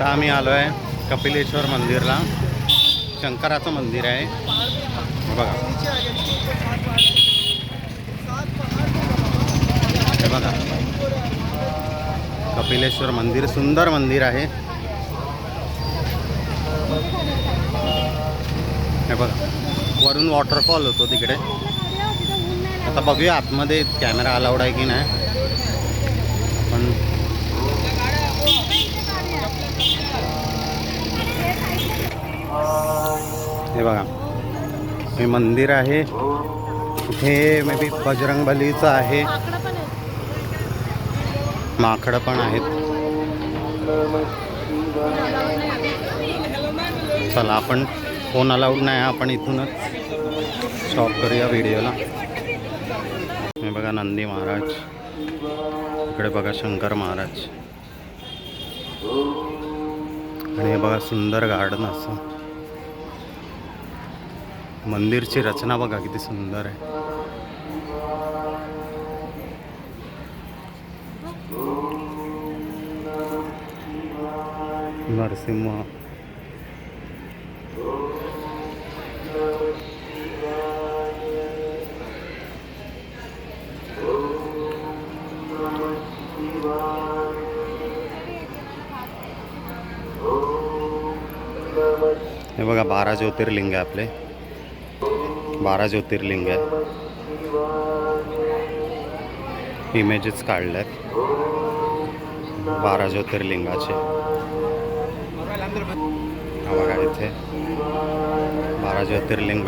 आता आम्ही आलो आहे कपिलेश्वर मंदिरला. शंकराचं मंदिर आहे. बघा. हे बघा. कपिलेश्वर मंदिर सुंदर मंदिर आहे. हे बघा. वरून वॉटरफॉल होतो तिकडे. आता बघूया आतमध्ये कॅमेरा अलाउड आहे की नाही. हे बघा. हे मंदिर आहे. इथे मे बी बजरंगबलीचं आहे. माकडं पण आहेत. चला आपण फोन अलाउड नाही आपण इथूनच स्टॉप करूया व्हिडिओला हे बघा नंदी महाराज. इकडे बघा शंकर महाराज. आणि हे बघा सुंदर गार्डन असं. मंदिरची रचना बघा किती सुंदर आहे नरसिंह हे बघा बारा ज्योतिर्लिंग आहे आपले बारा ज्योतिर्लिंग आहे इमेजेस काढल्यात. बारा ज्योतिर्लिंगाचे. बघा इथे. बारा ज्योतिर्लिंग.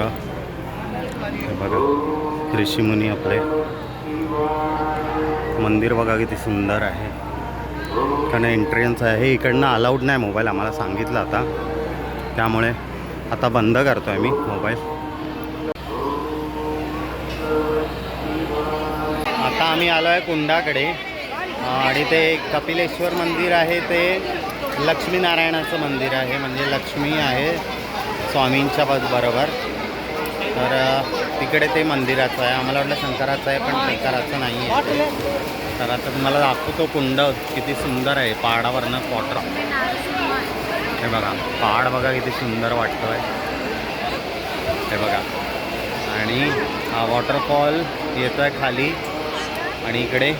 बघा. ऋषीमुनी आपले. मंदिर बघा किती सुंदर आहे. कारण एंट्रन्स आहे. इकडनं अलाउड नाही मोबाईल आम्हाला सांगितलं आता. त्यामुळे आता बंद करतो आहे मी मोबाईल मी आलो आहे कुंडाकडे. आणि ते कपिलेश्वर मंदिर आहे ते लक्ष्मीनारायणाचं मंदिर आहे म्हणजे लक्ष्मी आहे स्वामींच्या बरोबर. तर तिकडे ते मंदिराचं आहे. आम्हाला वाटलं शंकराचं आहे पण शंकराचं नाही आहे तर आता तुम्हाला दाखवतो कुंड किती सुंदर आहे. पहाडावरनं वॉटर हे बघा पहाड बघा किती सुंदर वाटतोय. हे बघा. आणि वॉटरफॉल येतो आहे खाली. आणि इकडे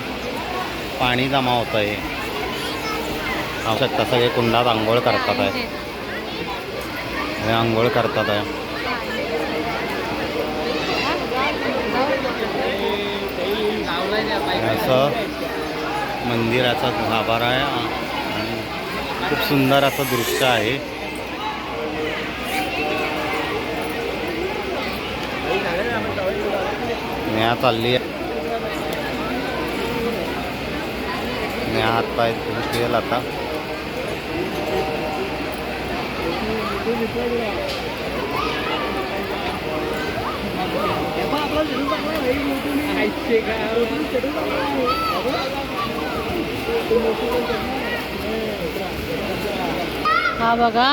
पाणी जमा होतं आहे पाहू शकता सगळे कुंडात आंघोळ करतात आहे. हे आंघोळ करतात आहे. असं मंदिराचा गाभारा आहे. आणि खूप सुंदर असं दृश्य आहे. नेहा चालली आहे. आणि हात पाय गेला आता. हा बघा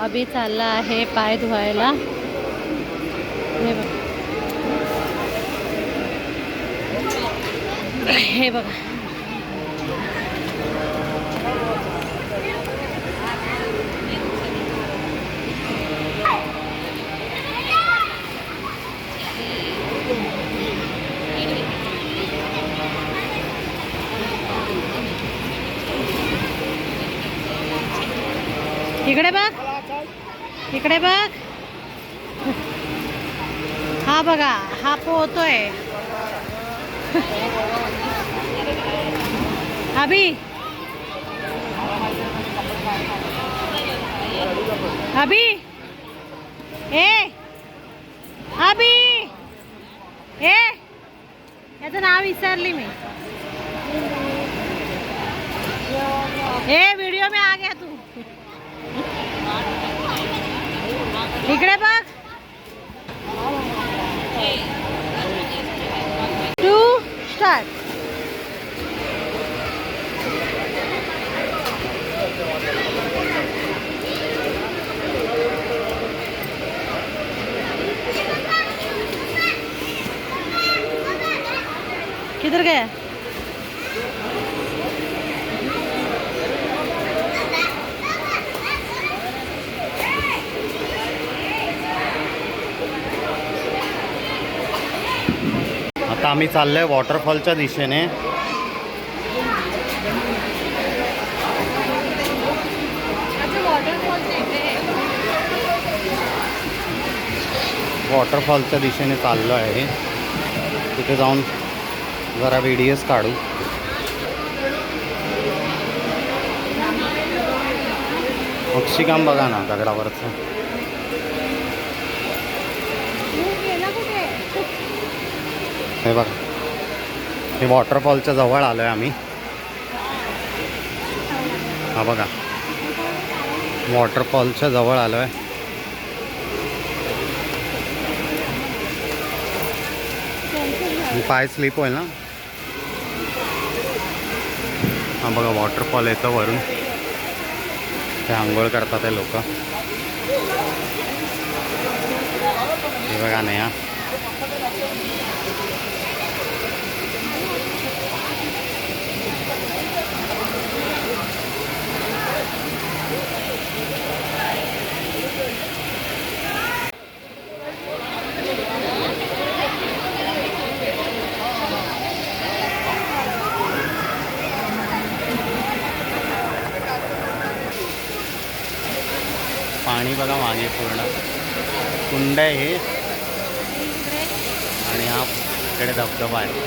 अभि चालला आहे पाय धुवायला. हे बघा. इकडे बघ. इकडे बघ. हा बघा हा पोहतोय. अभी. अभी. ए. अभी. ए. याचं नाव विसरली मी. ए व्हिडिओ में आ गया तू. इकडे बघ. टू स्टार्ट किधर गया? आम्ही चाललोय वॉटरफॉलच्या दिशेने. वॉटरफॉलच्या दिशेने चाललो आहे तिथे जाऊन जरा व्हिडिओज काढू. पक्षीकाम बघा ना दगडावरचं. हे बघा. हे वॉटरफॉलच्या जवळ आलो आहे आम्ही. हा बघा. वॉटरफॉलच्या जवळ आलो आहे पाय स्लिप होईल ना? हा बघा वॉटरफॉल येतं वरून. ते आंघोळ करतात ते लोक. हे बघा नाही. हा पाणी बघा मागे पूर्ण. कुंड आहे. हे आणि हा इकडे धबधबा आहे.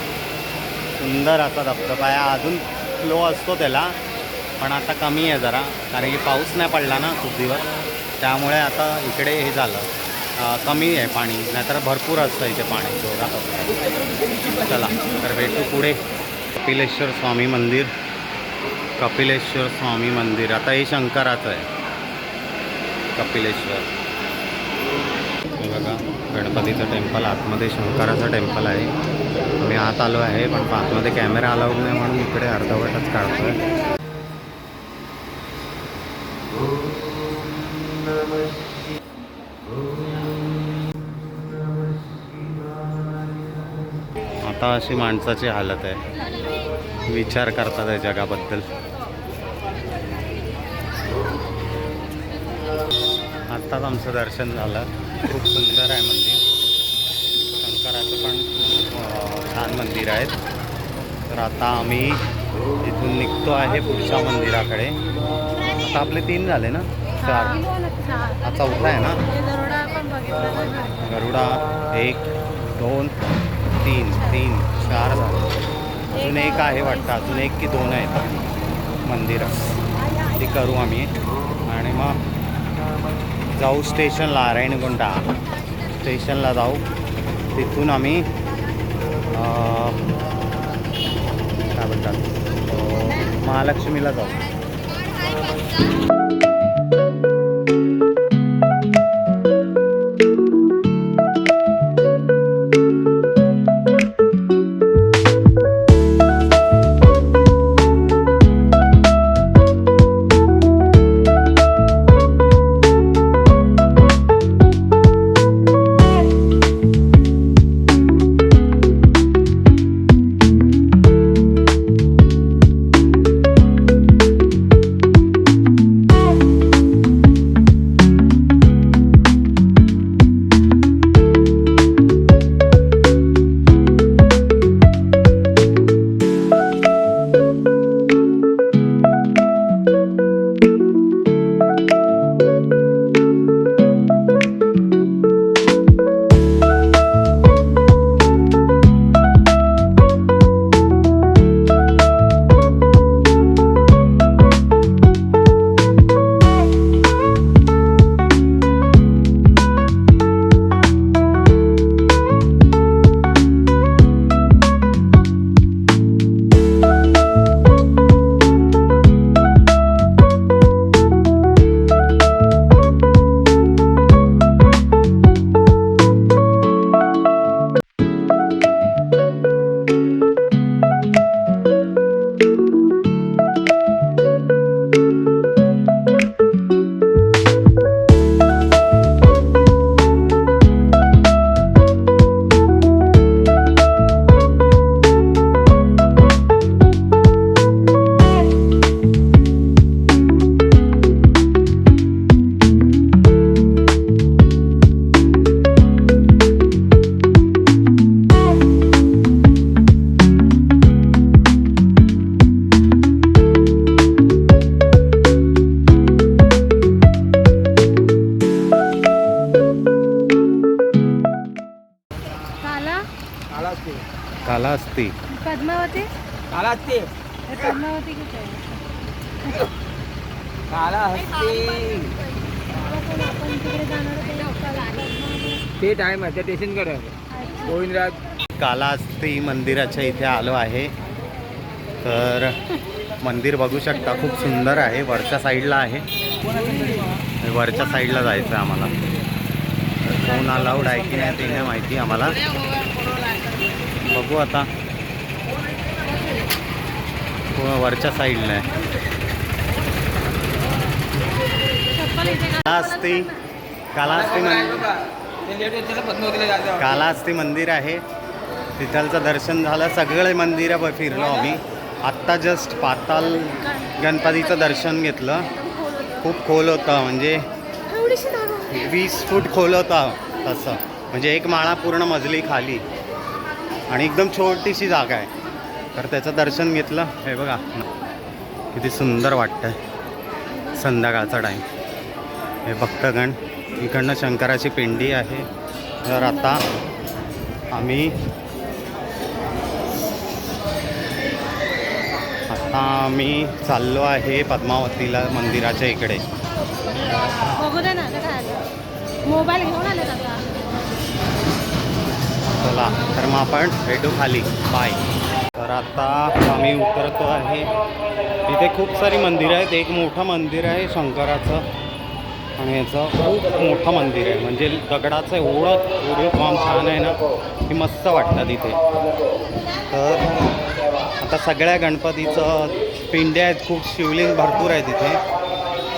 सुंदर असा धबधबा आहे. अजून फ्लो असतो त्याला पण आता कमी आहे जरा कारण की पाऊस नाही पडला ना खूप दिवस. त्यामुळे आता इकडे हे झालं. कमी आहे पाणी नाहीतर भरपूर असतं इथे पाणी. जोरात चला तर भेटू पुढे. कपिलेश्वर स्वामी मंदिर. कपिलेश्वर स्वामी मंदिर. आता हे शंकराचं आहे. कपिलेश्वर. हे बघा गणपतीचं टेम्पल आतमध्ये शंकराचं टेम्पल आहे. मी आत आलो आहे पण आतमध्ये कॅमेरा अलाउड नाही म्हणून इकडे अर्धवटच काढतोय. आता अशी माणसाची हालत आहे. विचार करतात आहे जगाबद्दल. आत्ताच आमचं दर्शन झालं. खूप सुंदर आहे मंदिर. शंकराचं पण छान मंदिर आहे. तर आता आम्ही इथून निघतो आहे पुढच्या मंदिराकडे. आता आपले तीन झाले ना? चार. हा चौथा आहे ना? गरुडा एक दोन तीन. तीन चार झाले. अजून एक आहे वाटतं. अजून एक की दोन आहेत मंदिरं. ती करू आम्ही. आणि मग जाऊ स्टेशनला नारायणगुंडा स्टेशनला जाऊ. तिथून आम्ही काय म्हणतात महालक्ष्मीला जाऊ. कालास्ती. पद्मावती? काला हे पद्मावती कुठे आहे? काला हत्ती आपण तिकडे जाणार ते टाइम आहे त्या स्टेशनकडे आहे. गोविंदराज. कालास्ती मंदिराच्या इथे आलो आहे. तर मंदिर बघू शकता खूप सुंदर आहे. वरच्या साईडला आहे. वरच्या साईडला जायचं आहे आम्हाला. तर फोन अलाउड आहे की नाही ते नाही माहिती आम्हाला. बघू आता. वरच्या साईडला आहे. कालास्ती कालास्ती मंदिर. ते लेट होते ना पद्मावतीला जायचं कालास्ती मंदिर आहे. तिथलचं दर्शन झालं. सगळे मंदिरं ब- फिरलो आम्ही. आत्ता जस्ट पाताल गणपतीचं दर्शन घेतलं. खूप खोल होतं म्हणजे वीस फूट खोल होता तसं. म्हणजे एक माळा पूर्ण मजली खाली. आणि एकदम छोटीशी जागा आहे. तर त्याचं दर्शन घेतलं. हे बघा. किती सुंदर वाटतं संध्याकाळचा टाईम हे भक्तगण इकडनं शंकराची पिंडी आहे. तर आता आम्ही आता आम्ही चाललो आहे पद्मावतीला मंदिराच्या इकडे. बघू दे ना मोबाईल घेऊन आले आता चला तर मग आपण भेटू खाली. बाय तर आता आम्ही उतरतो आहे. तिथे खूप सारी मंदिरं आहेत. एक मोठं मंदिर आहे शंकराचं. आणि याचं खूप मोठं मंदिर आहे. म्हणजे दगडाचं एवढं एवढं काम छान आहे ना की मस्त वाटतं तिथे तर आता सगळ्या गणपतीचं पिंड्या आहेत. खूप शिवलिंग भरपूर आहे तिथे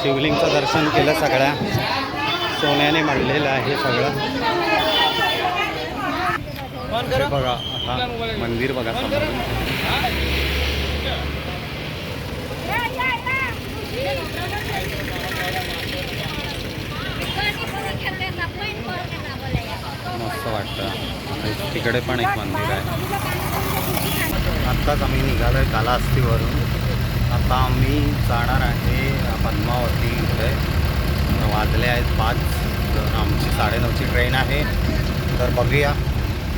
शिवलिंगचं दर्शन केलं सगळ्या. सोन्याने मांडलेलं आहे सगळं. बघा आता मंदिर बघा मस्त वाटतं. तिकडे पण एक मंदिर आहे. आत्ताच आम्ही निघालो आहे कालास्तीवरून आता आम्ही जाणार आहे पद्मावती इथे वाजले आहेत पाच. तर आमची साडेनऊची ट्रेन आहे. तर बघूया.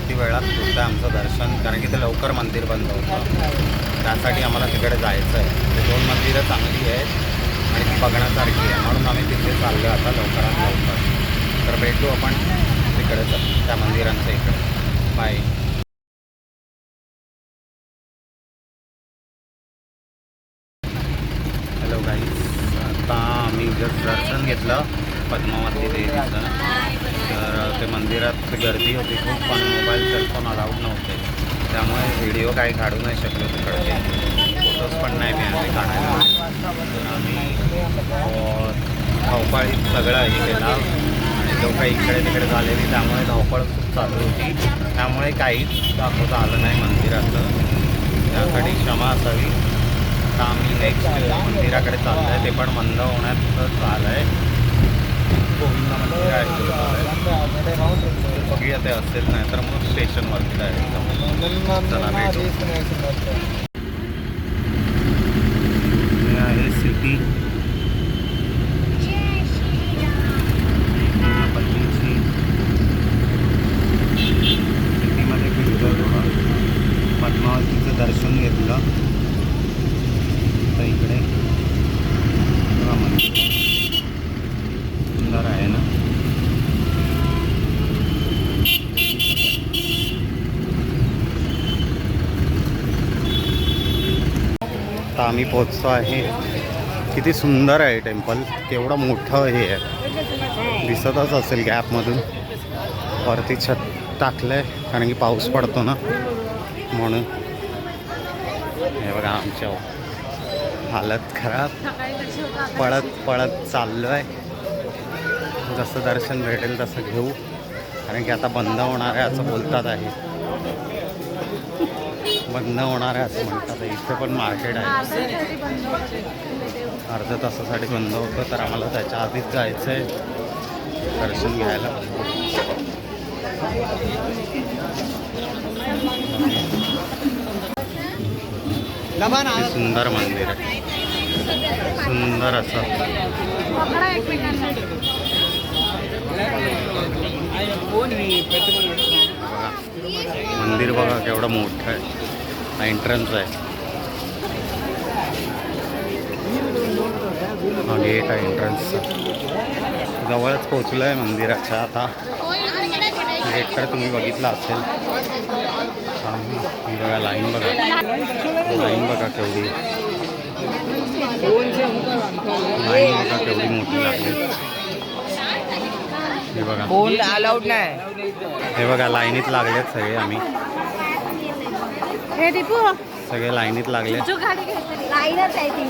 किती वेळात होतं आमचं दर्शन कारण की ते लवकर मंदिर बंद होतं. त्यासाठी आम्हाला तिकडे जायचं आहे ते दोन मंदिरं चांगली आहेत आणि ती बघण्यासारखी आहे. म्हणून आम्ही तिथे चाललो आता लवकरात लवकर. तर भेटू आपण तिकडे त्या मंदिरांच्या इकडे. बाय हॅलो गाईज आता आम्ही जस्ट दर्शन घेतलं. पद्मावती देवीचं. तर ते मंदिरात गर्दी होती खूप पण मोबाईल सेलफोन अलाउड नव्हते. त्यामुळे व्हिडिओ काही काढू नाही शकलो तिकडचे. फोटोज पण नाही मिळाले काढायला. तर आम्ही अं, सगळा सगळं हे केला. आणि लोक इकडे तिकडे झालेली त्यामुळे धावपळ खूप चालू होती. त्यामुळे काहीच दाखवता आलं नाही मंदिराचं. त्यासाठी क्षमा असावी. आता आम्ही नेक्स्ट मंदिराकडे चाललं आहे ते पण बंद होण्यात चाललं आहे गोविंद मंदिर आहे ते बघूया ते असेल नाही तर मग स्टेशनवरती डायरेक्ट चला भेटू हे आहे सिटी पल्लीची सिटीमध्ये फिरलो थोडं पद्मावतीचं दर्शन घेतलं आता इकडे बघा मंदिर सुंदर आहे ना मी आम्ही पोचतो आहे. किती सुंदर आहे टेम्पल. केवढं मोठं हे आहे. दिसतच असेल गॅपमधून. वरती छत टाकलं आहे कारण की पाऊस पडतो ना म्हणून. हे बघा आमच्या हालत खराब. पळत पळत चाललो आहे जसं दर्शन भेटेल तसं घेऊ. कारण की आता बंद होणार आहे असं बोलतात आहे. बंद होणार आहे असं म्हणतात. इथे पण मार्केट आहे. अर्ध्या तासासाठी बंद होतं तर आम्हाला त्याच्या आधीच जायचं आहे दर्शन घ्यायला. सुंदर मंदिर आहे. सुंदर असं. मंदिर बघा केवढं मोठं आहे. हा एंट्रन्स आहे. हा गेट आहे एंट्रन्सचा जवळच पोचलो आहे मंदिराच्या आता. गेट तर तुम्ही बघितला असेल. बघा लाईन बघा. लाईन बघा केवढी. लाईन बघा केवढी मोठी लागली. हे बघा. फोन अलाउड नाही. हे बघा लाईनीत लागलेत सगळे आम्ही. हे दीपू सगळे लाईनीत लागले. लाईनच आहे ती.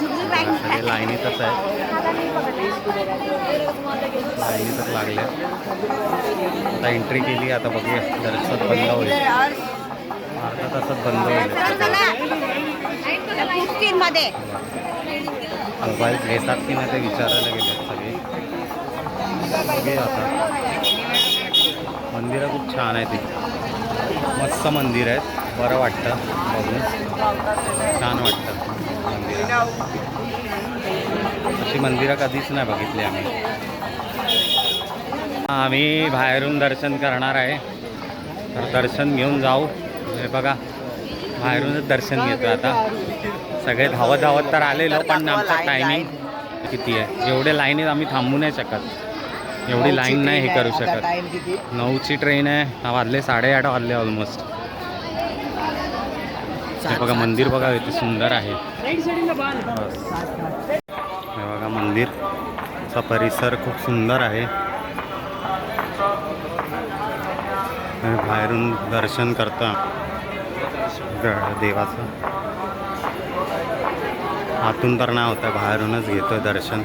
झुकझुक सगळे लाईनीतच आहे. लाईनीतच लागले. आता एंट्री केली आता बघूया. दर्शन बंद होईल. अर्धा तासात बंद होईल. मध्ये मोबाईल घेतात की नाही ते विचारायला गेलेत सगळे. बघूया आता. मंदिरं खूप छान आहे ती मस्त मंदिर आहेत. बरं वाटतं बघून. छान वाटतं. मंदिर अशी मंदिरं कधीच नाही बघितली आम्ही. आम्ही बाहेरून दर्शन करणार आहे. तर दर्शन घेऊन जाऊ. हे बघा बाहेरूनच दर्शन घेतो आता. सगळे धावत धावत तर आलेलो पण आमचा टायमिंग किती आहे? एवढे लाईनीत आम्ही थांबू नाही शकत. एवढी लाईन नाही हे करू शकत. नऊची ट्रेन आहे. वाजले साडेआठ वाजले ऑलमोस्ट हे बघा मंदिर बघा किती सुंदर आहे. हे बघा मंदिरचा परिसर खूप सुंदर आहे. बाहेरून दर्शन करता देवाचं. आतून तर नाही होतं बाहेरूनच घेतो दर्शन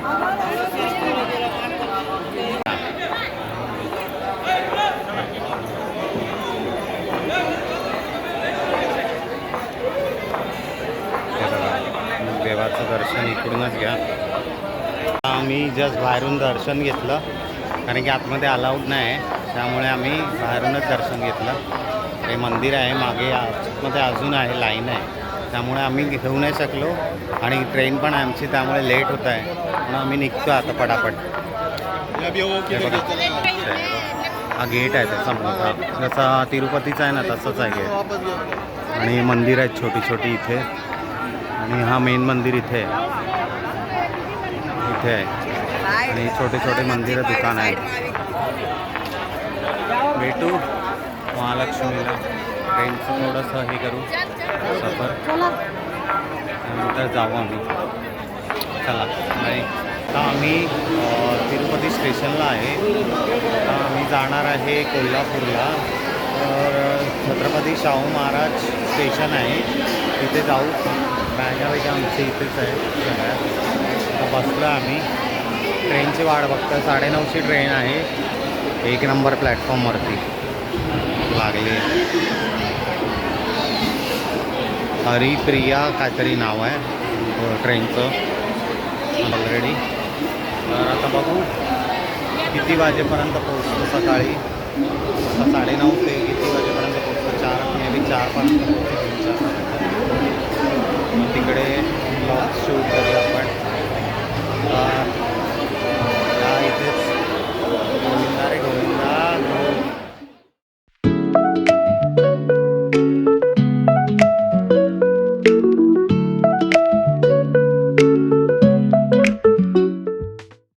हे बघा, देवाचं दर्शन इकडूनच घ्या. आम्ही जस्ट बाहेरून दर्शन घेतलं कारण की आतमध्ये अलाउड नाही आहे त्यामुळे आम्ही बाहेरूनच दर्शन घेतलं. हे मंदिर आहे मागे आतमध्ये अजून आहे लाईन आहे. त्यामुळे आम्ही घेऊ नाही शकलो. आणि ट्रेन पण आमची त्यामुळे लेट होत आहे. म्हणून आम्ही निघतो आता पटापट. हा गेट आहे त्याचा मोठा. जसा तिरुपतीचा आहे ना तसंच आहे गेट आणि मंदिर आहेत छोटी छोटी इथे. आणि हा मेन मंदिर इथे आहे. इथे आहे. आणि छोटे छोटे मंदिरं दुकान आहेत. भेटू महालक्ष्मीला. ट्रेनचं थोडंसं हे करू सफर. चला नंतर जाऊ आम्ही. चला. नाही आता आम्ही तिरुपती स्टेशनला आहे. आता आम्ही जाणार आहे कोल्हापूरला. तर छत्रपती शाहू महाराज स्टेशन आहे. तिथे जाऊ. बॅगा वगैरे आमच्या इथेच आहे सगळ्या. आता बसलो आम्ही. ट्रेनची वाट बघतो साडेनऊची ट्रेन आहे. एक नंबर प्लॅटफॉर्मवरती लागली. हरिप्रिया काहीतरी नाव आहे. ट्रेनचं. ऑलरेडी. तर आता बघू. किती वाजेपर्यंत पोहोचतो सकाळी? आता साडेनऊ ते किती वाजेपर्यंत पोहोचतो? चार मे बी चारपर्यंत पोहोचतो. तिकडे ब्लॉग शूट करूया Uh,